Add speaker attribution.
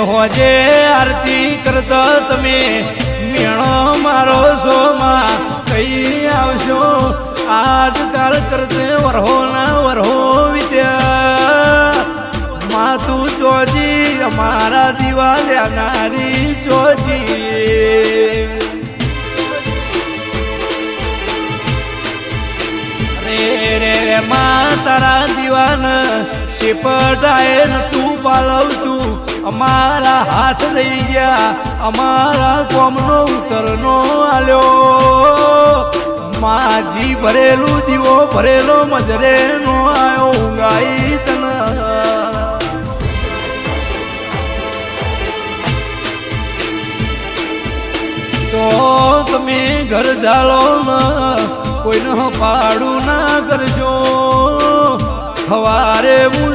Speaker 1: હોજે આરતી કરતા તમે. મેણો મારો સોમાં, કઈ આવશો? આજકાલ કરતે વરહો ના વરહો વિદ્યા. માતું ચોજી, અમારા દિવાલ્યા નારી ચોજી. રે રે મા, તારા દીવાન ન તું અમારા હાથ રહી ગયા, અમારા કોમનો ઉતરનો આલ્યો. માજી ભરેલું દીવો, ભરેલો મજરે નો આયો તના. તો તમે ઘર ચાલો કોઈનો પાડું ના કરશો. હવારે હું